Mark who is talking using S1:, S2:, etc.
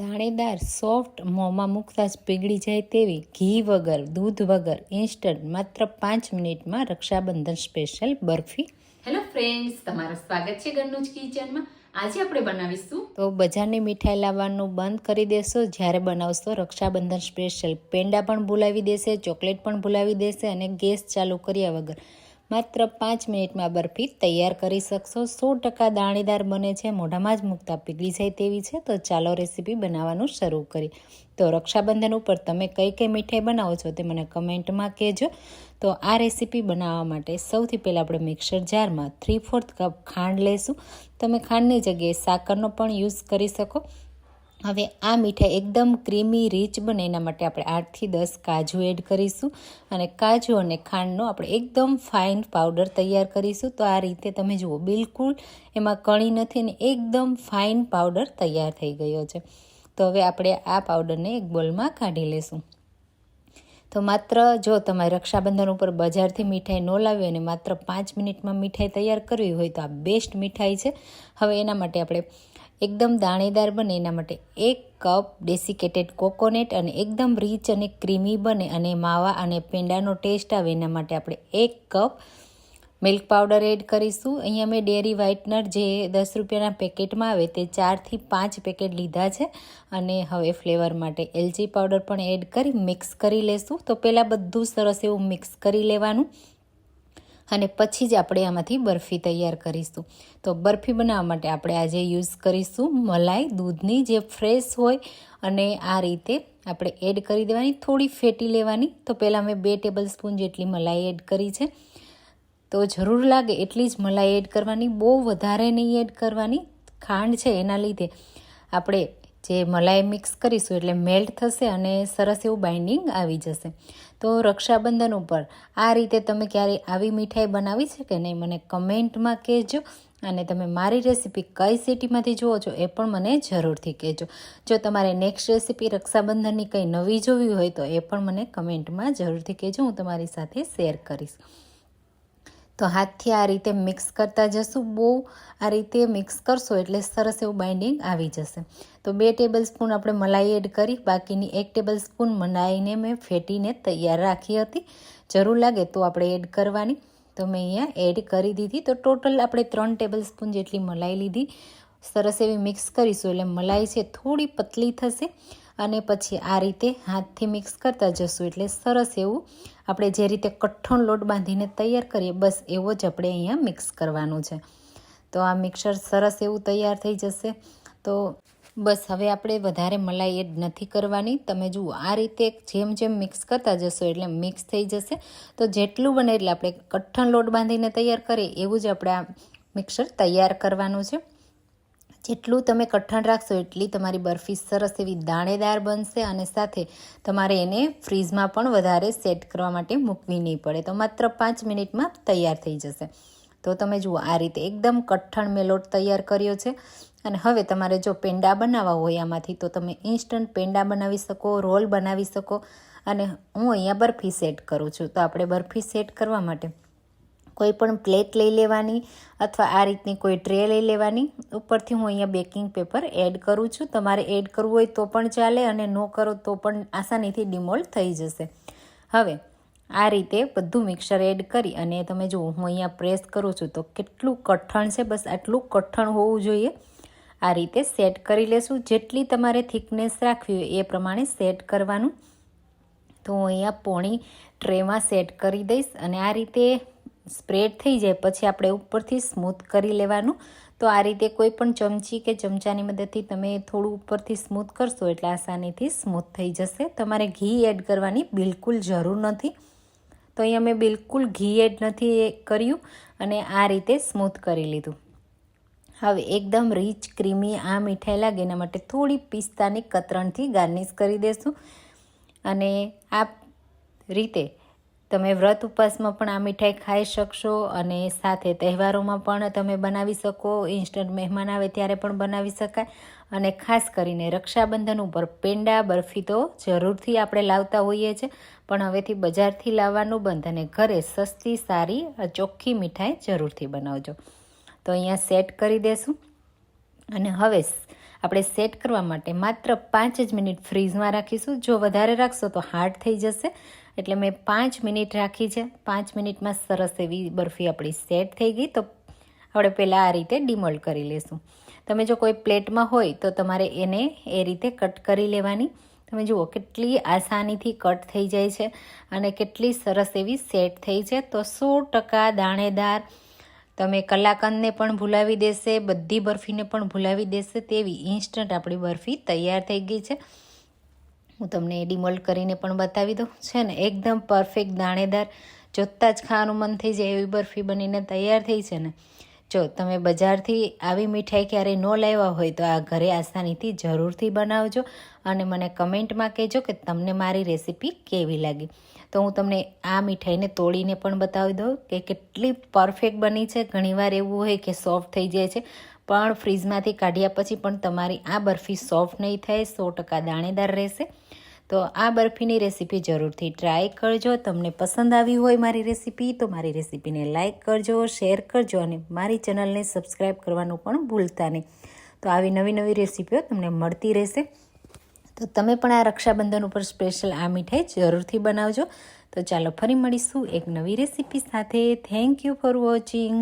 S1: દાણેદાર soft મોંમાં મૂકતા જ પીગળી જાય તેવી ઘી વગર દૂધ વગર ઇન્સ્ટન્ટ માત્ર પાંચ મિનિટમાં Rakshabandhan special barfi.
S2: Hello friends તમારું સ્વાગત છે ઘરનું જ કિચનમાં. આજે આપણે બનાવીશું
S1: તો બજારની મીઠાઈ લાવવાનું બંધ કરી દેશો. જ્યારે બનાવશો રક્ષાબંધન સ્પેશિયલ પેંડા પણ ભૂલાવી દેશે ચોકલેટ પણ ભૂલાવી દેશે અને ગેસ ચાલુ કર્યા વગર. માત્ર પાંચ મિનિટમાં બરફી તૈયાર કરી શકશો. સો ટકા દાણેદાર બને છે, મોઢામાં જ મૂકતા પીગળી જાય તેવી છે. તો ચાલો રેસીપી બનાવવાનું શરૂ કરી તો રક્ષાબંધન ઉપર તમે કઈ કઈ મીઠાઈ બનાવો છો તે મને કમેન્ટમાં કહેજો. તો આ રેસીપી બનાવવા માટે સૌથી પહેલાં આપણે મિક્સર જારમાં થ્રી ફોર્થ કપ ખાંડ લેશું. તમે ખાંડની જગ્યાએ સાકરનો પણ યુઝ કરી શકો. હવે આ મીઠાઈ એકદમ ક્રીમી રીચ બને. એના માટે આપણે આઠથી દસ કાજુ એડ કરીશું અને કાજુ અને ખાંડનો આપણે એકદમ ફાઇન પાવડર તૈયાર કરીશું. તો આ રીતે તમે જુઓ, બિલકુલ એમાં કણી નથી ને એકદમ ફાઇન પાવડર તૈયાર થઈ ગયો છે. તો હવે આપણે આ પાવડરને એક બોલમાં કાઢી લેશું. તો માત્ર જો તમારે રક્ષાબંધન ઉપર બજારથી મીઠાઈ ન લાવી અને માત્ર પાંચ મિનિટમાં મીઠાઈ તૈયાર કરવી હોય તો આ બેસ્ટ મીઠાઈ છે. હવે એના માટે આપણે એકદમ દાણેદાર બને એના માટે. એક કપ ડેસિકેટેડ કોકોનેટ અને એકદમ રીચ અને ક્રીમી બને અને માવા અને પેંડાનો ટેસ્ટ આવે એના માટે આપણે એક કપ મિલ્ક પાવડર એડ કરીશું. અહીંયા મેં ડેરી વ્હાઇટનર જે દસ રૂપિયાના પેકેટમાં આવે તે ચારથી પાંચ પેકેટ લીધા છે અને હવે ફ્લેવર માટે એલચી પાવડર પણ એડ કરી મિક્સ કરી લેશું. તો પહેલાં બધું સરસ એવું મિક્સ કરી લેવાનું. અને પછી જ આપણે આમાંથી બરફી તૈયાર કરીશું. તો બરફી બનાવવા માટે આપણે આજે યુઝ કરીશું મલાઈ, દૂધની જે ફ્રેશ હોય અને આ રીતે આપણે એડ કરી દેવાની, થોડી ફેટી લેવાની. તો પહેલાં મેં બે ટેબલ સ્પૂન જેટલી મલાઈ એડ કરી છે. તો જરૂર લાગે એટલી જ મલાઈ એડ કરવાની, બહુ વધારે નહીં એડ કરવાની. ખાંડ છે એના લીધે આપણે જે મલાઈ મિક્સ કરીશું એટલે મેલ્ટ થશે અને સરસ એવું બાઇન્ડિંગ આવી જશે. તો રક્ષાબંધન ઉપર આ રીતે તમે ક્યારેય આવી મીઠાઈ બનાવી છે કે નહીં મને કમેન્ટમાં કહેજો અને તમે મારી રેસીપી કઈ સિટીમાંથી જુઓ છો એ પણ મને જરૂરથી કહેજો. જો તમારે નેક્સ્ટ રેસીપી રક્ષાબંધનની કંઈ નવી જોવી હોય તો એ પણ મને કમેન્ટમાં જરૂરથી કહેજો, હું તમારી સાથે શેર કરીશ. તો હાથથી આ રીતે મિક્સ કરતા જશું. બહુ આ રીતે મિક્સ કરશો એટલે સરસ એવું બાઇન્ડિંગ આવી જશે. તો બે ટેબલ સ્પૂન આપણે મલાઈ એડ કરી, બાકીની એક ટેબલ સ્પૂન મલાઈને મેં ફેટીને તૈયાર રાખી હતી. જરૂર લાગે તો આપણે એડ કરવાની. તો મેં અહીંયા એડ કરી દીધી. તો ટોટલ આપણે ત્રણ ટેબલ સ્પૂન જેટલી મલાઈ લીધી. સરસ એવી મિક્સ કરીશું એટલે મલાઈ છે થોડી પતલી થશે. અને પછી આ રીતે હાથથી મિક્સ કરતા જશું. એટલે સરસ એવું આપણે જે રીતે કઠણ લોટ બાંધીને તૈયાર કરીએ, બસ એવો જ આપણે અહીંયા મિક્સ કરવાનું છે. તો આ મિક્સર સરસ એવું તૈયાર થઈ જશે. તો બસ હવે આપણે વધારે મલાઈ એડ નથી કરવાની. તમે જુઓ, આ રીતે જેમ જેમ મિક્સ કરતા જશો એટલે મિક્સ થઈ જશે. તો જેટલું બને એટલે આપણે કઠણ લોટ બાંધીને તૈયાર કરીએ, એવું જ આપણે આ મિક્સર તૈયાર કરવાનું છે. જેટલું તમે કઠણ રાખશો એટલી તમારી બરફી સરસ એવી દાણેદાર બનશે અને સાથે તમારે એને ફ્રીઝમાં પણ વધારે સેટ કરવા માટે મૂકવી નહીં પડે. તો માત્ર પાંચ મિનિટમાં તૈયાર થઈ જશે. તો તમે જુઓ, આ રીતે એકદમ કઠણ મેલોટ તૈયાર કર્યો છે. અને હવે તમારે જો પેંડા બનાવવા હોય આમાંથી, તો તમે ઇન્સ્ટન્ટ પેંડા બનાવી શકો, રોલ બનાવી શકો. અને હું અહીંયા બરફી સેટ કરું છું. તો આપણે બરફી સેટ કરવા માટે કોઈ પણ પ્લેટ લઈ લેવાની અથવા આ રીતની કોઈ ટ્રે લઈ લેવાની, ઉપરથી હું અહીંયા બેકિંગ પેપર એડ કરું છું. તમારે એડ કરવું હોય તો પણ ચાલે અને ન કરો તો પણ આસાનીથી ડિમોલ્ડ થઈ જશે. હવે, આ રીતે બધું મિક્સર એડ કરી અને તમે જુઓ હું અહીંયા પ્રેસ કરું છું તો કેટલું કઠણ છે, બસ આટલું કઠણ હોવું જોઈએ. આ રીતે સેટ કરી લેશું. જેટલી તમારે થિકનેસ રાખવી હોય એ પ્રમાણે સેટ કરવાનું. તો હું અહીંયા પોણી ટ્રેમાં સેટ કરી દઈશ અને આ રીતે સ્પ્રેડ થઈ જાય, પછી આપણે ઉપરથી સ્મૂથ કરી લેવાનું. તો આ રીતે કોઈ પણ ચમચી કે ચમચાની મદદથી તમે થોડું ઉપરથી સ્મૂથ કરશો એટલે આસાનીથી સ્મૂથ થઈ જશે. તમારે ઘી એડ કરવાની બિલકુલ જરૂર નથી. તો અહીં અમે બિલકુલ ઘી એડ નથી કર્યું અને આ રીતે સ્મૂથ કરી લીધું. હવે એકદમ રીચ ક્રીમી આ મીઠાઈ લાગે એના માટે થોડી પિસ્તાની કતરણથી ગાર્નિશ કરી દેશું. અને આ રીતે તમે વ્રત ઉપવાસમાં પણ આ મીઠાઈ ખાઈ શકશો અને સાથે તહેવારોમાં પણ તમે બનાવી શકો. ઇન્સ્ટન્ટ મહેમાન આવે ત્યારે પણ બનાવી શકાય. અને ખાસ કરીને રક્ષાબંધન ઉપર પેંડા, બરફી તો જરૂરથી આપણે લાવતા હોઈએ છીએ. પણ હવેથી બજારથી લાવવાનું બંધ અને ઘરે સસ્તી, સારી, ચોખ્ખી મીઠાઈ જરૂરથી બનાવજો. તો અહીંયા સેટ કરી દેશું. અને હવે આપણે સેટ કરવા માટે માત્ર પાંચ જ મિનિટ ફ્રીઝમાં રાખીશું. જો વધારે રાખશો તો હાર્ડ થઈ જશે. એટલે મેં પાંચ મિનિટ રાખી છે. પાંચ મિનિટમાં સરસ એવી બરફી આપણી સેટ થઈ ગઈ. તો આપણે પહેલાં આ રીતે ડિમોલ્ડ કરી લેશું. તમે જો કોઈ પ્લેટમાં હોય તો તમારે એને એ રીતે કટ કરી લેવાની. તમે જુઓ, કેટલી આસાનીથી કટ થઈ જાય છે અને કેટલી સરસ એવી સેટ થઈ છે. તો સો ટકા દાણેદાર તમે કલાકંદને પણ ભૂલાવી દેશે, બધી બરફીને પણ ભૂલાવી દેશે તેવી ઇન્સ્ટન્ટ આપણી બરફી તૈયાર થઈ ગઈ છે. હું તમને ડીમોલ્ડ કરીને પણ બતાવી દઉં. છે ને, એકદમ પરફેક્ટ દાણેદાર, જોતાં જ ખાવાનું મન થઈ જાય એવી બરફી બનીને તૈયાર થઈ છે ને. જો તમે બજારથી આવી મીઠાઈ ક્યારેય ન લાવ્યા હોય તો આ ઘરે આસાનીથી જરૂરથી બનાવજો અને મને કમેન્ટમાં કહેજો કે તમને મારી રેસીપી કેવી લાગી. તો હું તમને આ મીઠાઈને તોડીને પણ બતાવી દઉં કે કેટલી પરફેક્ટ બની છે. ઘણીવાર એવું હોય કે સોફ્ટ થઈ જાય છે પણ ફ્રીજમાંથી કાઢ્યા પછી પણ તમારી આ બરફી સોફ્ટ નહીં થાય, સો ટકા દાણેદાર રહેશે. તો આ બરફીની રેસીપી જરૂરથી ટ્રાય કરજો. તમને પસંદ આવી હોય મારી રેસીપી, તો મારી રેસીપીને લાઇક કરજો, શેર કરજો અને મારી ચેનલને સબસ્ક્રાઈબ કરવાનું પણ ભૂલતા નહીં. તો આવી નવી નવી રેસીપીઓ તમને મળતી રહેશે. તો તમે પણ આ રક્ષાબંધન ઉપર સ્પેશિયલ આ મીઠાઈ જરૂરથી બનાવજો. તો ચાલો ફરી મળીશું એક નવી રેસીપી સાથે. Thank you for watching